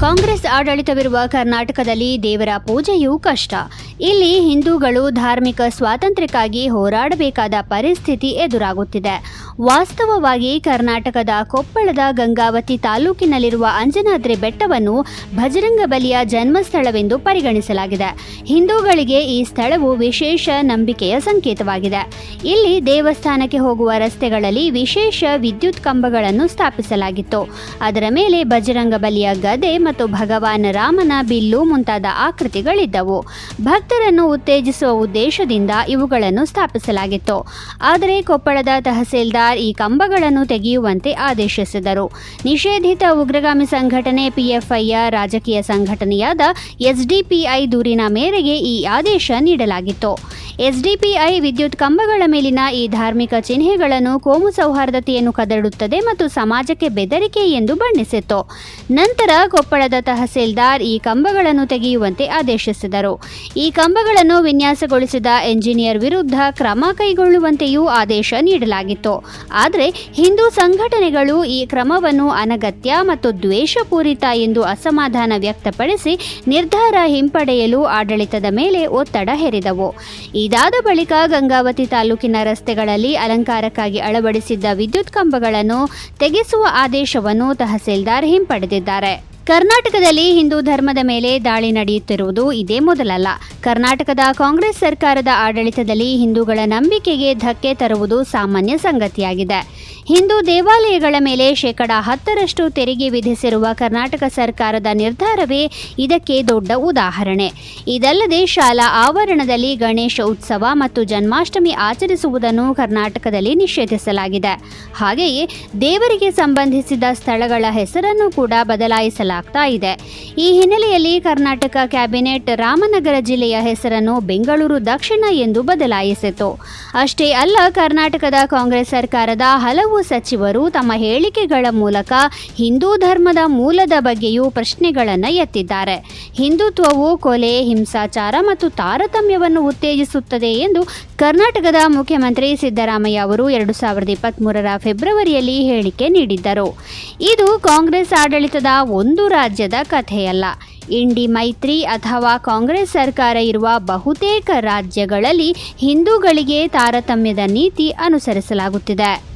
ಕಾಂಗ್ರೆಸ್ ಆಡಳಿತವಿರುವ ಕರ್ನಾಟಕದಲ್ಲಿ ದೇವರ ಪೂಜೆಯೂ ಕಷ್ಟ. ಇಲ್ಲಿ ಹಿಂದೂಗಳು ಧಾರ್ಮಿಕ ಸ್ವಾತಂತ್ರ್ಯಕ್ಕಾಗಿ ಹೋರಾಡಬೇಕಾದ ಪರಿಸ್ಥಿತಿ ಎದುರಾಗುತ್ತಿದೆ. ವಾಸ್ತವವಾಗಿ ಕರ್ನಾಟಕದ ಕೊಪ್ಪಳದ ಗಂಗಾವತಿ ತಾಲೂಕಿನಲ್ಲಿರುವ ಅಂಜನಾದ್ರಿ ಬೆಟ್ಟವನ್ನು ಭಜರಂಗ ಬಲಿಯ ಜನ್ಮಸ್ಥಳವೆಂದು ಪರಿಗಣಿಸಲಾಗಿದೆ. ಹಿಂದೂಗಳಿಗೆ ಈ ಸ್ಥಳವು ವಿಶೇಷ ನಂಬಿಕೆಯ ಸಂಕೇತವಾಗಿದೆ. ಇಲ್ಲಿ ದೇವಸ್ಥಾನಕ್ಕೆ ಹೋಗುವ ರಸ್ತೆಗಳಲ್ಲಿ ವಿಶೇಷ ವಿದ್ಯುತ್ ಕಂಬಗಳನ್ನು ಸ್ಥಾಪಿಸಲಾಗಿತ್ತು. ಅದರ ಮೇಲೆ ಬಜರಂಗ ಬಲಿಯ ಗದೆ ಮತ್ತು ಭಗವಾನ್ ರಾಮನ ಬಿಲ್ಲು ಮುಂತಾದ ಆಕೃತಿಗಳಿದ್ದವು. ಭಕ್ತರನ್ನು ಉತ್ತೇಜಿಸುವ ಉದ್ದೇಶದಿಂದ ಇವುಗಳನ್ನು ಸ್ಥಾಪಿಸಲಾಗಿತ್ತು. ಆದರೆ ಕೊಪ್ಪಳದ ತಹಸೀಲ್ದಾರ್ ಈ ಕಂಬಗಳನ್ನು ತೆಗೆಯುವಂತೆ ಆದೇಶಿಸಿದರು. ನಿಷೇಧಿತ ಉಗ್ರಗಾಮಿ ಸಂಘಟನೆ ಪಿಎಫ್ಐಯ ರಾಜಕೀಯ ಸಂಘಟನೆಯಾದ ಎಸ್ಡಿಪಿಐ ದೂರಿನ ಮೇರೆಗೆ ಈ ಆದೇಶ ನೀಡಲಾಗಿತ್ತು. ಎಸ್ಡಿಪಿಐ ವಿದ್ಯುತ್ ಕಂಬಗಳ ಮೇಲಿನ ಈ ಧಾರ್ಮಿಕ ಚಿಹ್ನೆಗಳನ್ನು ಕೋಮು ಸೌಹಾರ್ದತೆಯನ್ನು ಕದಡುತ್ತದೆ ಮತ್ತು ಸಮಾಜಕ್ಕೆ ಬೆದರಿಕೆ ಎಂದು ಬಣ್ಣಿಸಿತ್ತು. ನಂತರ ಕೊಪ್ಪಳದ ತಹಸೀಲ್ದಾರ್ ಈ ಕಂಬಗಳನ್ನು ತೆಗೆಯುವಂತೆ ಆದೇಶಿಸಿದರು. ಈ ಕಂಬಗಳನ್ನು ವಿನ್ಯಾಸಗೊಳಿಸಿದ ಎಂಜಿನಿಯರ್ ವಿರುದ್ಧ ಕ್ರಮ ಕೈಗೊಳ್ಳುವಂತೆಯೂ ಆದೇಶ ನೀಡಲಾಗಿತ್ತು. ಆದರೆ ಹಿಂದೂ ಸಂಘಟನೆಗಳು ಈ ಕ್ರಮವನ್ನು ಅನಗತ್ಯ ಮತ್ತು ದ್ವೇಷಪೂರಿತ ಎಂದು ಅಸಮಾಧಾನ ವ್ಯಕ್ತಪಡಿಸಿ ನಿರ್ಧಾರ ಹಿಂಪಡೆಯಲು ಆಡಳಿತದ ಮೇಲೆ ಒತ್ತಡ ಹೇರಿದವು. ಇದಾದ ಬಳಿಕ ಗಂಗಾವತಿ ತಾಲೂಕಿನ ರಸ್ತೆಗಳಲ್ಲಿ ಅಲಂಕಾರಕ್ಕಾಗಿ ಅಳವಡಿಸಿದ್ದ ವಿದ್ಯುತ್ ಕಂಬಗಳನ್ನು ತೆಗೆಸುವ ಆದೇಶವನ್ನು ತಹಸೀಲ್ದಾರ್ ಹಿಂಪಡೆದಿದ್ದಾರೆ. ಕರ್ನಾಟಕದಲ್ಲಿ ಹಿಂದೂ ಧರ್ಮದ ಮೇಲೆ ದಾಳಿ ನಡೆಯುತ್ತಿರುವುದು ಇದೇ ಮೊದಲಲ್ಲ. ಕರ್ನಾಟಕದ ಕಾಂಗ್ರೆಸ್ ಸರ್ಕಾರದ ಆಡಳಿತದಲ್ಲಿ ಹಿಂದೂಗಳ ನಂಬಿಕೆಗೆ ಧಕ್ಕೆ ತರುವುದು ಸಾಮಾನ್ಯ ಸಂಗತಿಯಾಗಿದೆ. ಹಿಂದೂ ದೇವಾಲಯಗಳ ಮೇಲೆ ಶೇಕಡ ಹತ್ತರಷ್ಟು ತೆರಿಗೆ ವಿಧಿಸಿರುವ ಕರ್ನಾಟಕ ಸರ್ಕಾರದ ನಿರ್ಧಾರವೇ ಇದಕ್ಕೆ ದೊಡ್ಡ ಉದಾಹರಣೆ. ಇದಲ್ಲದೆ ಶಾಲಾ ಆವರಣದಲ್ಲಿ ಗಣೇಶ ಉತ್ಸವ ಮತ್ತು ಜನ್ಮಾಷ್ಟಮಿ ಆಚರಿಸುವುದನ್ನು ಕರ್ನಾಟಕದಲ್ಲಿ ನಿಷೇಧಿಸಲಾಗಿದೆ. ಹಾಗೆಯೇ ದೇವರಿಗೆ ಸಂಬಂಧಿಸಿದ ಸ್ಥಳಗಳ ಹೆಸರನ್ನು ಕೂಡ ಬದಲಾಯಿಸಲಾಗ್ತಾ ಇದೆ. ಈ ಹಿನ್ನೆಲೆಯಲ್ಲಿ ಕರ್ನಾಟಕ ಕ್ಯಾಬಿನೆಟ್ ರಾಮನಗರ ಜಿಲ್ಲೆಯ ಹೆಸರನ್ನು ಬೆಂಗಳೂರು ದಕ್ಷಿಣ ಎಂದು ಬದಲಾಯಿಸಿತು. ಅಷ್ಟೇ ಅಲ್ಲ, ಕರ್ನಾಟಕದ ಕಾಂಗ್ರೆಸ್ ಸರ್ಕಾರದ ಹಲವು ಸಚಿವರು ತಮ್ಮ ಹೇಳಿಕೆಗಳ ಮೂಲಕ ಹಿಂದೂ ಧರ್ಮದ ಮೂಲದ ಬಗ್ಗೆಯೂ ಪ್ರಶ್ನೆಗಳನ್ನು ಎತ್ತಿದ್ದಾರೆ. ಹಿಂದುತ್ವವು ಕೊಲೆ, ಹಿಂಸಾಚಾರ ಮತ್ತು ತಾರತಮ್ಯವನ್ನು ಉತ್ತೇಜಿಸುತ್ತದೆ ಎಂದು ಕರ್ನಾಟಕದ ಮುಖ್ಯಮಂತ್ರಿ ಸಿದ್ದರಾಮಯ್ಯ ಅವರು ಎರಡು ಸಾವಿರದ ಇಪ್ಪತ್ತ್ಮೂರರ ಫೆಬ್ರವರಿಯಲ್ಲಿ ಹೇಳಿಕೆ ನೀಡಿದ್ದರು. ಇದು ಕಾಂಗ್ರೆಸ್ ಆಡಳಿತದ ಒಂದು ರಾಜ್ಯದ ಕಥೆಯಲ್ಲ. ಇಂಡಿ ಮೈತ್ರಿ ಅಥವಾ ಕಾಂಗ್ರೆಸ್ ಸರ್ಕಾರ ಇರುವ ಬಹುತೇಕ ರಾಜ್ಯಗಳಲ್ಲಿ ಹಿಂದೂಗಳಿಗೆ ತಾರತಮ್ಯದ ನೀತಿ ಅನುಸರಿಸಲಾಗುತ್ತಿದೆ.